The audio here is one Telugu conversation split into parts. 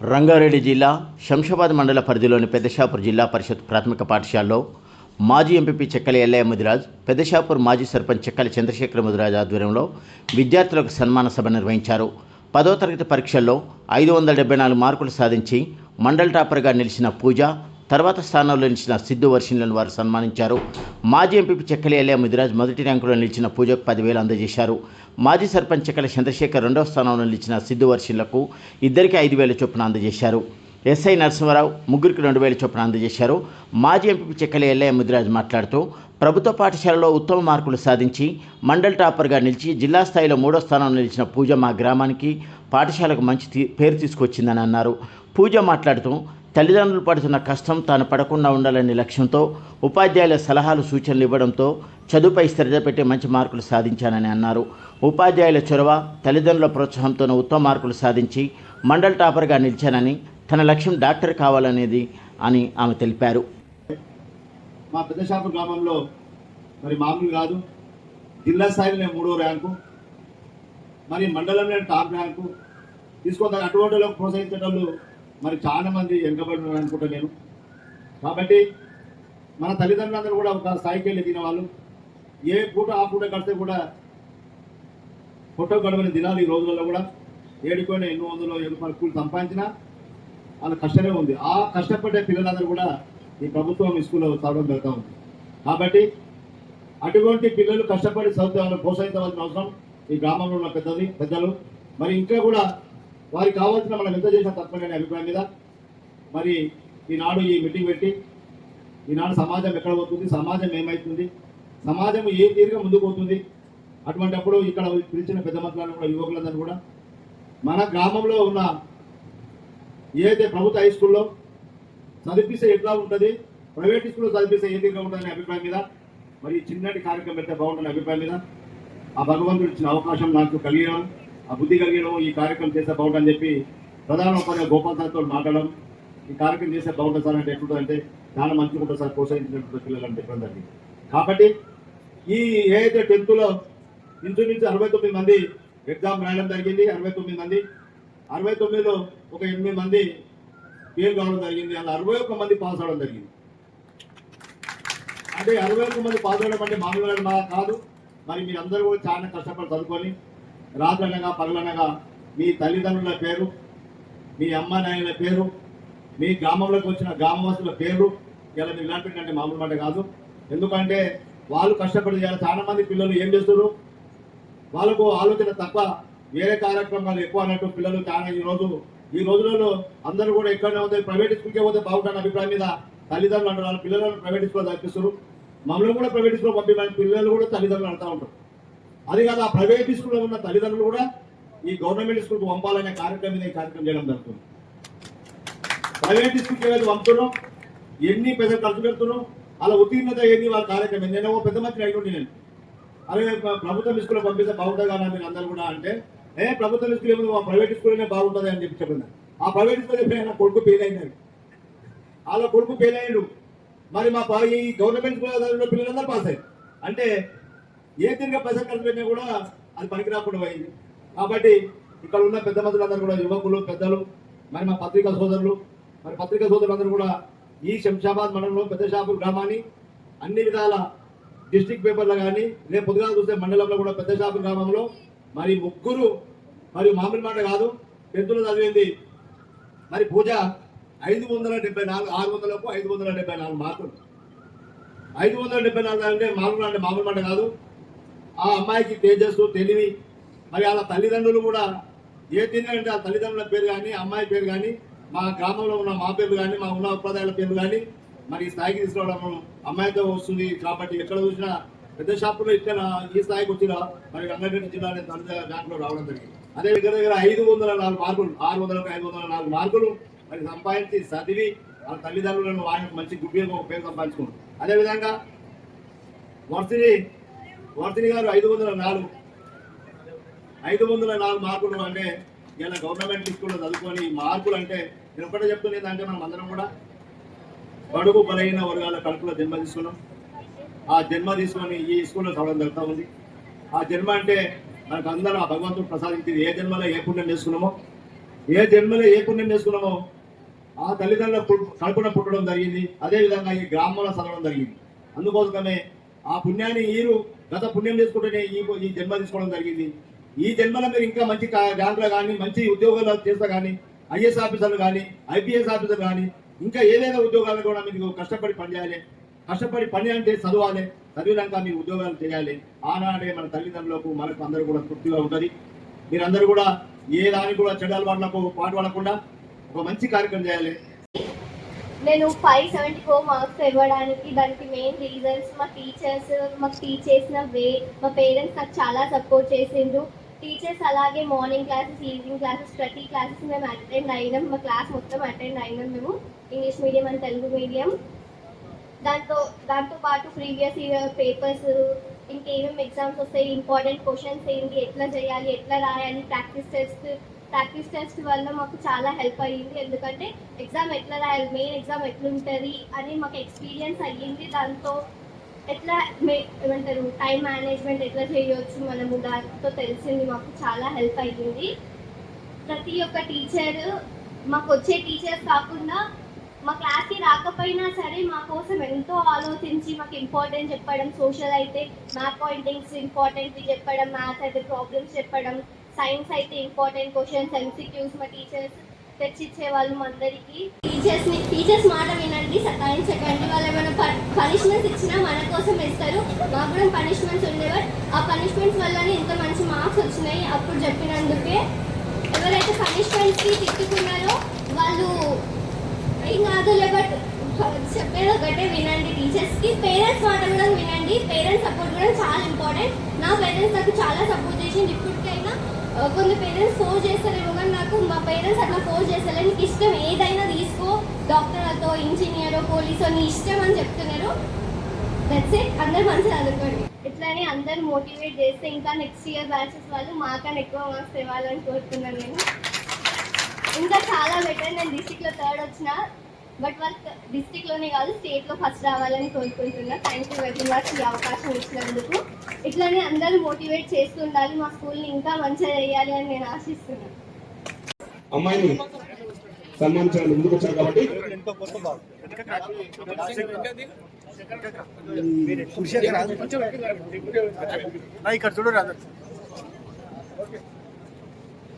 రంగారెడ్డి జిల్లా శంషాబాద్ మండల పరిధిలోని పెద్దషాపూర్ జిల్లా పరిషత్ ప్రాథమిక పాఠశాలలో మాజీ ఎంపీపీ చెక్కలి ఎల్లయ్య ముదిరాజ్ పెద్దషాపూర్ మాజీ సర్పంచ్ చెక్కలి చంద్రశేఖర ముదిరాజ్ ఆధ్వర్యంలో విద్యార్థులకు సన్మాన సభ నిర్వహించారు. పదో తరగతి పరీక్షల్లో ఐదు వందల డెబ్బై నాలుగు మార్కులు సాధించి మండల్ టాపర్గా నిలిచిన పూజ తర్వాత స్థానంలో నిలిచిన సిద్ధు వర్షిన్లను వారు సన్మానించారు. మాజీ ఎంపీ చెక్కలి ఎల్లయ్య ముదిరాజ్ మొదటి ర్యాంకులో నిలిచిన పూజకు పదివేలు అందజేశారు. మాజీ సర్పంచ్ చెక్కల చంద్రశేఖర్ రెండవ స్థానంలో నిలిచిన సిద్ధు వర్షిన్లకు ఇద్దరికి ఐదు వేల చొప్పున అందజేశారు. ఎస్ఐ నరసింహారావు ముగ్గురికి రెండు వేల చొప్పున అందజేశారు. మాజీ ఎంపీ చెక్కలి ఎల్ఐ ముదిరాజ్ మాట్లాడుతూ ప్రభుత్వ పాఠశాలలో ఉత్తమ మార్కులు సాధించి మండల్ టాపర్గా నిలిచి జిల్లా స్థాయిలో మూడో స్థానంలో నిలిచిన పూజ మా గ్రామానికి పాఠశాలకు మంచి తీ- పేరు తీసుకొచ్చిందని అన్నారు. పూజ మాట్లాడుతూ తల్లిదండ్రులు పడుతున్న కష్టం తాను పడకుండా ఉండాలనే లక్ష్యంతో ఉపాధ్యాయుల సలహాలు సూచనలు ఇవ్వడంతో చదువుపై శ్రద్ధ పెట్టి మంచి మార్కులు సాధించానని అన్నారు. ఉపాధ్యాయుల చొరవ తల్లిదండ్రుల ప్రోత్సాహంతోనే ఉత్తమ మార్కులు సాధించి మండల్ టాపర్గా నిలిచానని తన లక్ష్యం డాక్టర్ కావాలనేది అని ఆమె తెలిపారు. మా పెద్దశాపూర్ గ్రామంలో మరి మామూలు కాదు. జిల్లా స్థాయిలో నేను మూడో ర్యాంకు మరి మండలంలో టాప్ ర్యాంకు. తీసుకోవాలి అటువంటి ప్రోత్సహించే వాళ్ళు మరి చాలా మంది వెనుకబడి అనుకుంటా నేను. కాబట్టి మన తల్లిదండ్రులందరూ కూడా ఒక స్థాయికి వెళ్ళి తిన వాళ్ళు ఏ పూట ఆ పూట కడితే కూడా ఫోటో గడవని దినాలు ఈ రోజులలో కూడా ఏడుకొని ఎన్నో వందలు ఎన్ని కూలి సంపాదించినా వాళ్ళ కష్టమే ఉంది. ఆ కష్టపడే పిల్లలందరూ కూడా ఈ ప్రభుత్వం ఈ స్కూల్లో చదవడం జరుగుతూ ఉంది. కాబట్టి అటువంటి పిల్లలు కష్టపడి చదివితే ప్రోత్సహించవలసిన అవసరం ఈ గ్రామంలో ఉన్న పెద్దది పెద్దలు. మరి ఇంకా కూడా వారికి కావాల్సిన మనం ఎంత చేసిన తప్పని అభిప్రాయం మీద. మరి ఈనాడు ఈ మీటింగ్ పెట్టి ఈనాడు సమాజం ఎక్కడ పోతుంది సమాజం ఏమవుతుంది సమాజం ఏ తీరుగా ముందుకు పోతుంది అటువంటి అప్పుడు ఇక్కడ పిలిచిన పెద్ద మంత్రులను కూడా యువకులందరూ కూడా మన గ్రామంలో ఉన్న ఏదైతే ప్రభుత్వ హై స్కూల్లో చదివిస్తే ఎట్లా ఉంటుంది ప్రైవేట్ స్కూల్లో చదివిస్తే ఏ తీరుగా ఉంటుందనే అభిప్రాయం మీద మరి ఈ చిన్నటి కార్యక్రమం పెడితే బాగుంటుందనే అభిప్రాయం మీద ఆ భగవంతుడు ఇచ్చిన అవకాశం నాకు కలిగినాను. ఆ బుద్ధి కలిగడం ఈ కార్యక్రమం చేస్తే బాగుంటుందని చెప్పి ప్రధాన ఉపాధ్యాయ గోపాల్ సార్తో మాట్లాడడం. ఈ కార్యక్రమం చేస్తే బాగుంటుంది సార్ అంటే ఎట్లుంటుంది అంటే చాలా మంచిగా ఉంటుంది సార్ ప్రోత్సహించినటువంటి పిల్లలు అంటే కాబట్టి ఈ ఏదైతే టెన్త్లో ఇంచుమించు అరవై తొమ్మిది మంది ఎగ్జామ్ రాయడం జరిగింది అరవై తొమ్మిది మంది. అరవై తొమ్మిదిలో ఒక ఎనిమిది మంది ఫెయిల్ కావడం జరిగింది అలా అరవై ఒక్క మంది పాస్ అవడం జరిగింది. అంటే అరవై ఒక్క మంది పాస్ అవడం అంటే మామూలుగా మా కాదు. మరి మీరందరూ కూడా చాలా కష్టపడి చదువుకొని రాత్రనగా పగలనగా మీ తల్లిదండ్రుల పేరు మీ అమ్మ పేరు మీ గ్రామంలోకి వచ్చిన గ్రామవాసుల పేరు ఇలా మీరు ఇలాంటి కంటే మామూలు మాట కాదు. ఎందుకంటే వాళ్ళు కష్టపడి చేయాలి. చాలా మంది పిల్లలు ఏం చేస్తారు వాళ్ళకు ఆలోచన తప్ప వేరే కార్యక్రమాలు ఎక్కువ అన్నట్టు పిల్లలు చాలా ఈ రోజు ఈ రోజులలో అందరూ కూడా ఎక్కడనే పోతే ప్రైవేట్ స్కూల్కే పోతే బాగుంటాను అభిప్రాయం మీద తల్లిదండ్రులు అంటారు వాళ్ళ పిల్లలను ప్రైవేట్ స్కూల్ చదివిస్తారు మమ్మల్ని కూడా ప్రైవేట్ స్కూల్ పంపించడానికి పిల్లలు కూడా తల్లిదండ్రులు అంటూ ఉంటారు. అది కాదు ఆ ప్రైవేట్ స్కూల్లో ఉన్న తల్లిదండ్రులు కూడా ఈ గవర్నమెంట్ స్కూల్కి పంపాలనే కార్యక్రమం మీద ఈ కార్యక్రమం చేయడం జరుగుతుంది. ప్రైవేట్ స్కూల్కి ఏదైతే పంపుతున్నాం ఎన్ని పెద్ద ఖర్చు పెడుతున్నాం అలా ఉత్తీర్ణత ఏంది వాళ్ళ కార్యక్రమం నేను ఓ పెద్ద మంత్రి అయిపోండి నేను. అదే ప్రభుత్వం ప్రభుత్వ స్కూల్లో పంపిస్తే బాగుంటుంది కానీ మీరు అందరూ కూడా అంటే ఏ ప్రభుత్వ స్కూల్ ఏమో మా ప్రైవేట్ స్కూల్లోనే బాగుంటుంది అని చెప్పి చెప్పింది ఆ ప్రైవేట్ స్కూల్ ఎప్పుడైనా కొడుకు ఫెయిల్ అయినాడు? వాళ్ళ కొడుకు ఫెయిల్ అయ్యాడు మరి మా పా- ఈ గవర్నమెంట్ స్కూల్ పిల్లలందరూ పాస్ అయ్యారు. అంటే ఏ తిరిగి పైసలు ఖర్చు పెట్టినా కూడా అది పనికి రాకుండా పోయింది. కాబట్టి ఇక్కడ ఉన్న పెద్ద మందులందరూ కూడా యువకులు పెద్దలు మరి మా పత్రికా సోదరులు మరి పత్రికా సోదరులందరూ కూడా ఈ శంషాబాద్ మండలంలో పెద్ద షాపూర్ గ్రామాన్ని అన్ని విధాల డిస్టిక్ పేపర్లో కానీ రేపు పొద్దుగా చూస్తే మండలంలో కూడా పెద్ద షాపూర్ గ్రామంలో మరి ముగ్గురు మరి మామూలు మాట కాదు టెన్త్లో చదివింది. మరి పూజ ఐదు వందల డెబ్బై నాలుగు ఆరు వందలకు ఐదు వందల డెబ్బై నాలుగు మార్కులు. ఐదు వందల డెబ్బై నాలుగు అంటే మామూలు అంటే మామూలు మాట కాదు ఆ అమ్మాయికి తేజస్సు తెలివి మరి వాళ్ళ తల్లిదండ్రులు కూడా ఏ తిని అంటే ఆ తల్లిదండ్రుల పేరు కానీ అమ్మాయి పేరు కానీ మా గ్రామంలో ఉన్న మా పేరు కానీ మా ఉన్న ఉపాధ్యాయుల పేరు కానీ మరి ఈ స్థాయికి తీసుకురావడం అమ్మాయితో వస్తుంది కాబట్టి ఎక్కడ చూసినా పెద్ద షాపులో ఇక్కడ ఈ స్థాయికి వచ్చిన మరి రంగారెడ్డి జిల్లా అనే దాంట్లో రావడం జరిగింది. అదే దగ్గర దగ్గర ఐదు వందల నాలుగు మార్కులు ఆరు వందలకు ఐదు వందల నాలుగు మార్కులు మరి సంపాదించి చదివి వాళ్ళ తల్లిదండ్రులను వాళ్ళకి మంచి గుడ్డీగా పేరు సంపాదించుకుంటారు అదేవిధంగా వర్షిని వర్ధిని గారు ఐదు వందల నాలుగు. ఐదు వందల నాలుగు మార్కులు అంటే ఇలా గవర్నమెంట్ స్కూల్లో చదువుకొని మార్కులు అంటే నేను ఒకటే చెప్తున్నది అంటే మనం అందరం కూడా బడుగు బలహీన వర్గాల కడుపులో జన్మ తీసుకున్నాం. ఆ జన్మ తీసుకొని ఈ స్కూల్లో చదవడం జరుగుతూ ఉంది. ఆ జన్మ అంటే మనకు అందరూ ఆ భగవంతుడు ప్రసాదించింది. ఏ జన్మలో ఏ పుణ్యం చేసుకున్నామో ఏ జన్మలో ఏ పుణ్యం చేసుకున్నామో ఆ తల్లిదండ్రుల కడుపున పుట్టడం జరిగింది. అదే విధంగా ఈ గ్రామంలో చదవడం జరిగింది. అందుకోసమే ఆ పుణ్యాన్ని ఈరు గత పుణ్యం చేసుకుంటేనే ఈ ఈ జన్మ తీసుకోవడం జరిగింది. ఈ జన్మలో మీరు ఇంకా మంచి ర్యాంకులు కానీ మంచి ఉద్యోగాలు చేస్తా కానీ ఐఏఎస్ ఆఫీసర్లు కానీ ఐపీఎస్ ఆఫీసర్లు కానీ ఇంకా ఏదైనా ఉద్యోగాలు కూడా మీకు కష్టపడి పనిచేయాలి. కష్టపడి పని అంటే చదవాలి. చదివినాక మీరు ఉద్యోగాలు చేయాలి. ఆనాడే మన తల్లిదండ్రులకు మనకు అందరూ కూడా తృప్తిగా ఉంటుంది. మీరందరూ కూడా ఏ దానికి కూడా చెడ్డ అలవాట్లకు పాటు పడకుండా ఒక మంచి కార్యక్రమం చేయాలి. నేను ఫైవ్ సెవెంటీ ఫోర్ మార్క్స్ ఇవ్వడానికి దానికి మెయిన్ రీజన్స్ మా టీచర్స్ మాకు టీచ్ చేసిన వే మా పేరెంట్స్ నాకు చాలా సపోర్ట్ చేసిండ్రు. టీచర్స్ అలాగే మార్నింగ్ క్లాసెస్ ఈవినింగ్ క్లాసెస్ ప్రతి క్లాసెస్ మేము అటెండ్ అయినాం. మా క్లాస్ మొత్తం అటెండ్ అయినాం మేము. English medium and Telugu medium దాంతో దాంతో పాటు ప్రీవియస్ ఇయర్ పేపర్స్ ఇంకేమేమి ఎగ్జామ్స్ వస్తాయి ఇంపార్టెంట్ క్వశ్చన్స్ ఏంటి ఎట్లా చేయాలి ఎట్లా రాయాలి ప్రాక్టీస్ టెస్ట్ ప్రాక్టీస్ టెస్ట్ వల్ల మాకు చాలా హెల్ప్ అయ్యింది. ఎందుకంటే ఎగ్జామ్ ఎట్లా రాయాలి మెయిన్ ఎగ్జామ్ ఎట్లుంటుంది అని మాకు ఎక్స్పీరియన్స్ అయ్యింది. దాంతో ఎట్లా మే ఏమంటారు టైం మేనేజ్మెంట్ ఎట్లా చేయవచ్చు మనము దాంతో తెలిసింది. మాకు చాలా హెల్ప్ అయ్యింది. ప్రతి ఒక్క టీచర్ మాకు వచ్చే టీచర్స్ కాకుండా మా క్లాస్కి రాకపోయినా సరే మా కోసం ఎంతో ఆలోచించి మాకు ఇంపార్టెంట్ చెప్పడం సోషల్ అయితే మ్యాప్ పాయింటింగ్స్ ఇంపార్టెంట్ చెప్పడం మ్యాథ్స్ అయితే ప్రాబ్లమ్స్ చెప్పడం సైన్స్ అయితే ఇంపార్టెంట్ క్వశ్చన్స్ ఎంసీక్యూస్ మా టీచర్స్ తెచ్చిచ్చే వాళ్ళు మా అందరికీ. టీచర్స్ని టీచర్స్ మాట వినండి సతాయించకండి. వాళ్ళు ఏమైనా పనిష్మెంట్స్ ఇచ్చినా మన కోసం ఇస్తారు మాకు కూడా పనిష్మెంట్స్ ఉండేవారు. ఆ పనిష్మెంట్స్ వల్లనే ఇంత మంచి మార్క్స్ వచ్చినాయి అప్పుడు చెప్పినందుకే. ఎవరైతే పనిష్మెంట్స్కి తిట్టుకున్నారో వాళ్ళు ఏం కాదులే బట్ చెప్పేది ఒకటే వినండి టీచర్స్కి పేరెంట్స్ మాట కూడా వినండి. పేరెంట్స్ సపోర్ట్ కూడా చాలా ఇంపార్టెంట్ నా పేరెంట్స్ నాకు చాలా సపోర్ట్ చేసింది ఇప్పుడు కొన్ని పేరెంట్స్ ఫోర్స్ చేస్తారేమో కానీ నాకు మా పేరెంట్స్ అట్లా ఫోర్స్ చేస్తారు నీకు ఇష్టం ఏదైనా తీసుకో. డాక్టర్ అతో ఇంజనీర్ పోలీస్ నీ ఇష్టం అని చెప్తున్నారు. దట్స్ ఇట్ అందరు మంచిగా చదువుకోండి ఇట్లానే అందరు మోటివేట్ చేస్తే ఇంకా నెక్స్ట్ ఇయర్ బ్యాచెస్ వాళ్ళు మాకన్నా ఎక్కువ మార్క్స్ ఇవ్వాలని కోరుతున్నాను నేను. ఇంకా చాలా బెటర్ నేను డిస్టిక్లో థర్డ్ వచ్చిన బట్ వాళ్ళు డిస్టిక్లోనే కాదు స్టేట్లో ఫస్ట్ రావాలని కోరుకుంటున్నా. థ్యాంక్ యూ వెరీ మచ్ ఈ అవకాశం ఇచ్చినందుకు. ఇట్లానే అందరూ మోటివేట్ చేస్తుండాలి మా స్కూల్ని ఇంకా మంచిగా చేయాలి అని నేను ఆశిస్తున్నాను. అమ్మాయిని సన్మానించడానికి ముందుకు వచ్చారు కాబట్టి. ఇక్కడ చూడు రాదు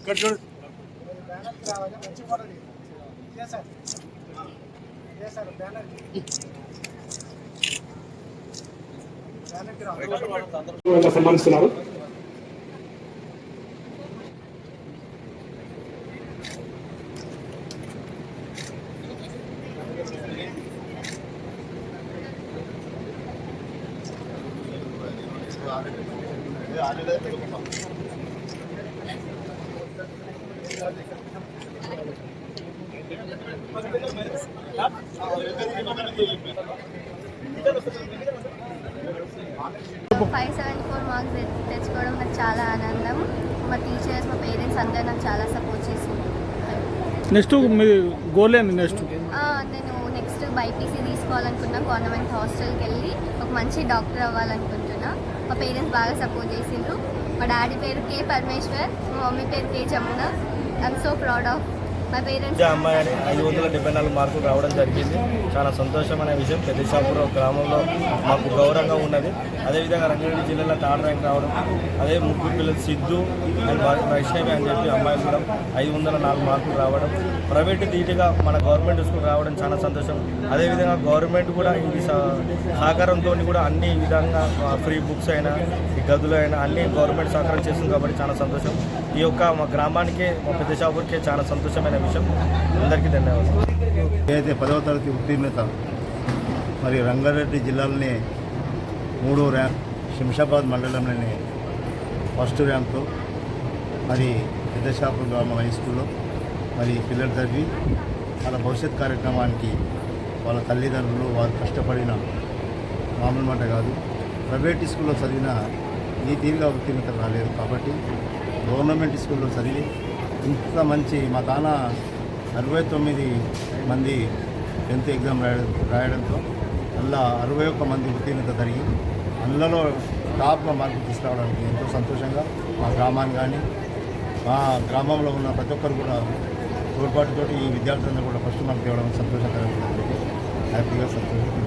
ఇక్కడ చూడు. సన్మానిస్తున్నారు ఫైవ్ సెవెంటీ ఫోర్ మార్క్స్ తెచ్చుకోవడం నాకు చాలా ఆనందం. మా టీచర్స్ మా పేరెంట్స్ అందరూ నాకు చాలా సపోర్ట్ చేసింది. నెక్స్ట్ మీ గోల్ ఏంది నెక్స్ట్? నేను నెక్స్ట్ బైపీసీ తీసుకోవాలనుకున్నా గవర్నమెంట్ హాస్టల్కి వెళ్ళి ఒక మంచి డాక్టర్ అవ్వాలనుకుంటున్నా. మా పేరెంట్స్ బాగా సపోర్ట్ చేసిండ్రు. మా డాడీ పేరు కే పరమేశ్వర్ మా మమ్మీ పేరు K Jamuna. I'm so proud of Vidya అమ్మాయి అని ఐదు వందల డెబ్బై నాలుగు మార్కులు రావడం జరిగింది. చాలా సంతోషమైన విషయం. పెద్దశాపురం గ్రామంలో మాకు గౌరవంగా ఉన్నది. అదేవిధంగా రంగారెడ్డి జిల్లాలో థర్డ్ ర్యాంక్ రావడం అదే ముగ్గురు పిల్లలు సిద్ధు అండ్ వైష్ణవి అని చెప్పి అమ్మాయి కూడా ఐదు వందల నాలుగు మార్కులు రావడం. ప్రైవేట్ ధీటుగా మన గవర్నమెంట్ స్కూల్ రావడం చాలా సంతోషం. అదేవిధంగా గవర్నమెంట్ కూడా ఈ సహకారంతో కూడా అన్ని విధంగా ఫ్రీ బుక్స్ అయినా ఈ గదులు అయినా అన్ని గవర్నమెంట్ సహకారం చేస్తుంది కాబట్టి చాలా సంతోషం. ఈ యొక్క మా గ్రామానికే మా పెద్ద షాపుకే చాలా సంతోషమైన విషయం. అందరికీ ధన్యవాదాలు. ఏదైతే పదవ తరగతి ఉత్తీర్ణత మరి రంగారెడ్డి జిల్లాలోని మూడో ర్యాంక్ శంషాబాద్ మండలంలోనే ఫస్ట్ ర్యాంక్తో మరి పెద్దషాపు గ్రామ హై స్కూల్లో మరి పిల్లలు చదివి వాళ్ళ భవిష్యత్ కార్యక్రమానికి వాళ్ళ తల్లిదండ్రులు వారు కష్టపడిన మామూలు మాట కాదు. ప్రైవేట్ స్కూల్లో చదివిన ఈ తీరుగా ఉత్తీర్ణత రాలేదు కాబట్టి గవర్నమెంట్ స్కూల్లో చదివి ఇంత మంచి మా తాన అరవై తొమ్మిది మంది టెన్త్ ఎగ్జామ్ రాయడం రాయడంతో అందులో అరవై ఒక్క మంది ఉత్తీర్ణత జరిగి అందులో టాప్గా మార్కులు తీసుకురావడానికి ఎంతో సంతోషంగా మా గ్రామాన్ని కానీ మా గ్రామంలో ఉన్న ప్రతి ఒక్కరు కూడా తోడ్పాటుతో ఈ విద్యార్థులందరూ కూడా ఫస్ట్ మార్క్ తేవడం సంతోషకరంగా హ్యాపీగా సంతోషం